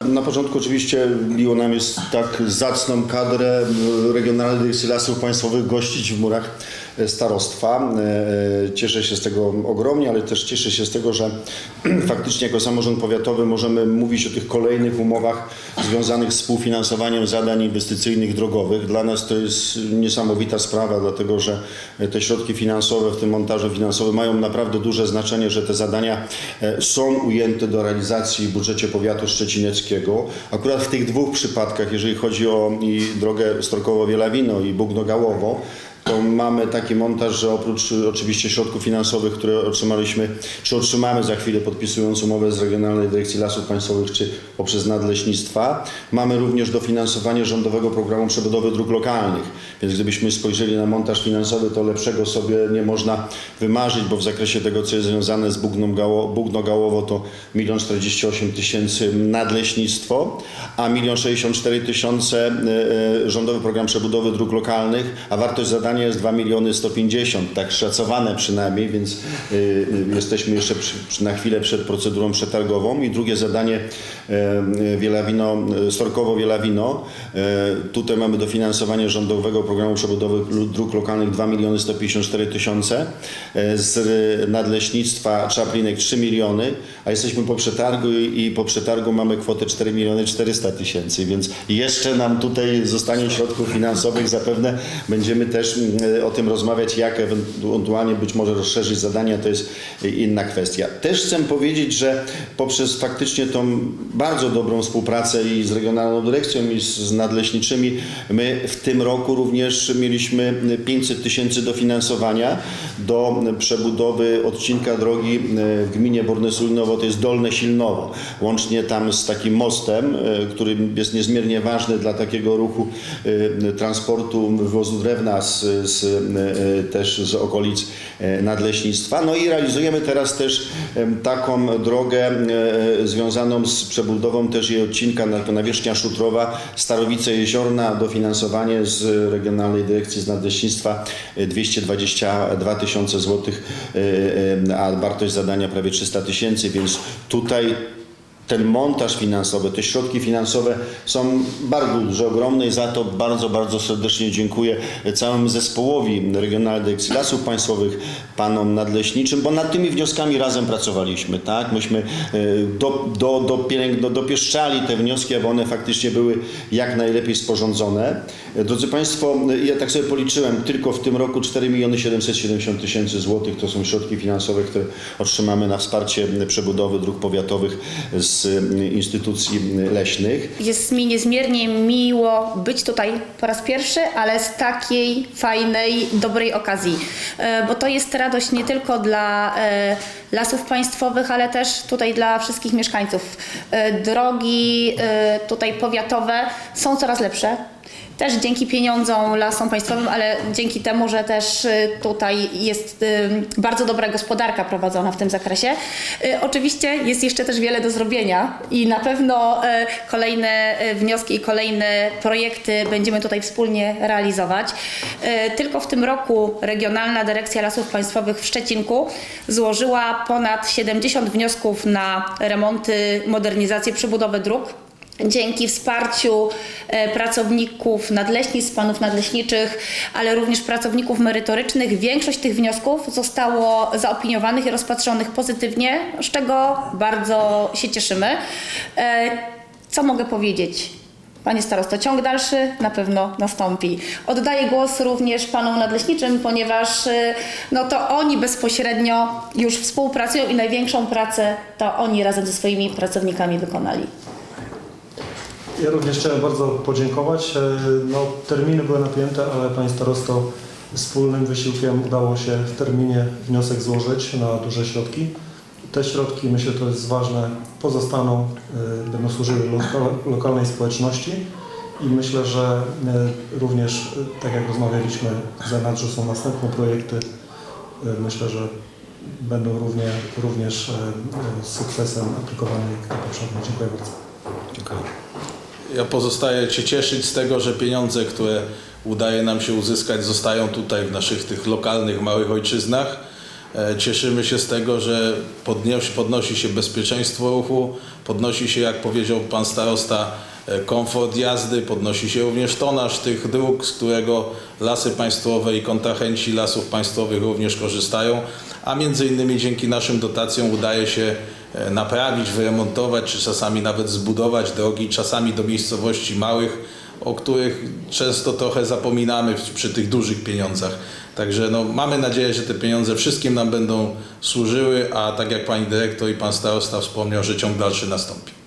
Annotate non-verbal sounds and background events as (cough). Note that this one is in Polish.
Na początku oczywiście miło nam jest tak zacną kadrę e, Regionalnej Dyrekcji Lasów Państwowych gościć w murach starostwa. E, e, Cieszę się z tego ogromnie, ale też cieszę się z tego, że (clears throat) faktycznie jako samorząd powiatowy możemy mówić o tych kolejnych umowach związanych z współfinansowaniem zadań inwestycyjnych drogowych. Dla nas to jest niesamowita sprawa, dlatego że te środki finansowe w tym montażu finansowym mają naprawdę duże znaczenie, że te zadania e, są ujęte do realizacji w budżecie powiatu szczecineckiego. Akurat w tych dwóch przypadkach, jeżeli chodzi o drogę Storkowo-Wielawino i Bugno-Gałowo, to mamy taki montaż, że oprócz oczywiście środków finansowych, które otrzymaliśmy, czy otrzymamy za chwilę podpisując umowę z Regionalnej Dyrekcji Lasów Państwowych, czy poprzez nadleśnictwa, mamy również dofinansowanie rządowego programu przebudowy dróg lokalnych. Więc gdybyśmy spojrzeli na montaż finansowy, to lepszego sobie nie można wymarzyć, bo w zakresie tego, co jest związane z Bugną Bugno Gałowo, to 1 48 tysięcy nadleśnictwo, a 1 64 tysiące y, y, rządowy program przebudowy dróg lokalnych, a wartość zadania jest 2 miliony 150, tak szacowane przynajmniej, więc y, y, jesteśmy jeszcze na chwilę przed procedurą przetargową. I drugie zadanie Wielawino, Storkowo-Wielawino. Y, Tutaj mamy dofinansowanie rządowego programu przebudowy dróg lokalnych 2 miliony 154 tysiące, y, z nadleśnictwa Czaplinek 3 miliony, a jesteśmy po przetargu i, i po przetargu mamy kwotę 4 miliony 400 tysięcy, więc jeszcze nam tutaj zostanie środków finansowych. Zapewne będziemy też o tym rozmawiać, jak ewentualnie być może rozszerzyć zadania, to jest inna kwestia. Też chcę powiedzieć, że poprzez faktycznie tą bardzo dobrą współpracę i z Regionalną Dyrekcją i z, nadleśniczymi, my w tym roku również mieliśmy 500 tysięcy dofinansowania do przebudowy odcinka drogi w gminie Bornesulinowo, to jest Dolne Silnowo. Łącznie tam z takim mostem, e, który jest niezmiernie ważny dla takiego ruchu e, transportu wywozu drewna z, z, e, też z okolic e, nadleśnictwa. No i realizujemy teraz też taką drogę e, związaną z przebudową też jej odcinka na nawierzchnia Szutrowa, Starowice Jeziorna, dofinansowanie z Regionalnej Dyrekcji z Nadleśnictwa e, 222 tysiące złotych, e, e, a wartość zadania prawie 300 tysięcy, więc tutaj ten montaż finansowy, te środki finansowe są bardzo duże, ogromne i za to bardzo, bardzo serdecznie dziękuję całemu zespołowi Regionalnej Dyrekcji Lasów Państwowych, panom nadleśniczym, bo nad tymi wnioskami razem pracowaliśmy, tak? Myśmy e, do, do, do, do, dopieszczali te wnioski, aby one faktycznie były jak najlepiej sporządzone. E, Drodzy Państwo, e, ja tak sobie policzyłem, tylko w tym roku 4 miliony 770 tysięcy złotych to są środki finansowe, które otrzymamy na wsparcie przebudowy dróg powiatowych z e, instytucji leśnych. Jest mi niezmiernie miło być tutaj po raz pierwszy, ale z takiej fajnej, dobrej okazji. E, Bo to jest radość nie tylko dla e, lasów państwowych, ale też tutaj dla wszystkich mieszkańców. E, Drogi tutaj powiatowe są coraz lepsze. Też dzięki pieniądzom lasom państwowym, ale dzięki temu, że też y, tutaj jest y, bardzo dobra gospodarka prowadzona w tym zakresie. Y, Oczywiście jest jeszcze też wiele do zrobienia i na pewno kolejne wnioski i kolejne projekty będziemy tutaj wspólnie realizować. Tylko w tym roku Regionalna Dyrekcja Lasów Państwowych w Szczecinku złożyła ponad 70 wniosków na remonty, modernizację, przebudowę dróg. Dzięki wsparciu e, pracowników nadleśnictw, panów nadleśniczych, ale również pracowników merytorycznych, większość tych wniosków zostało zaopiniowanych i rozpatrzonych pozytywnie, z czego bardzo się cieszymy. E, Co mogę powiedzieć? Panie starosto, ciąg dalszy na pewno nastąpi. Oddaję głos również panom nadleśniczym, ponieważ y, no to oni bezpośrednio już współpracują i największą pracę to oni razem ze swoimi pracownikami wykonali. Ja również chciałem bardzo podziękować. E, No, terminy były napięte, ale Pani Starosto wspólnym wysiłkiem udało się w terminie wniosek złożyć na duże środki. Te środki, myślę, to jest ważne, pozostaną, e, będą służyły loka- lokalnej społeczności i myślę, że e, również, tak jak rozmawialiśmy, w zanadrzu są następne projekty. Myślę, że będą równie, również sukcesem aplikowane jak te poprzednie. Dziękuję bardzo. Ja pozostaję się cieszyć z tego, że pieniądze, które udaje nam się uzyskać, zostają tutaj w naszych tych lokalnych, małych ojczyznach. E, Cieszymy się z tego, że podnosi, podnosi się bezpieczeństwo ruchu, podnosi się, jak powiedział pan starosta, komfort jazdy, podnosi się również tonaż tych dróg, z którego lasy państwowe i kontrahenci lasów państwowych również korzystają, a między innymi dzięki naszym dotacjom udaje się e, naprawić, wyremontować, czy czasami nawet zbudować drogi, czasami do miejscowości małych, o których często trochę zapominamy przy tych dużych pieniądzach. Także no, mamy nadzieję, że te pieniądze wszystkim nam będą służyły, a tak jak pani dyrektor i pan starosta wspomniał, że ciąg dalszy nastąpi.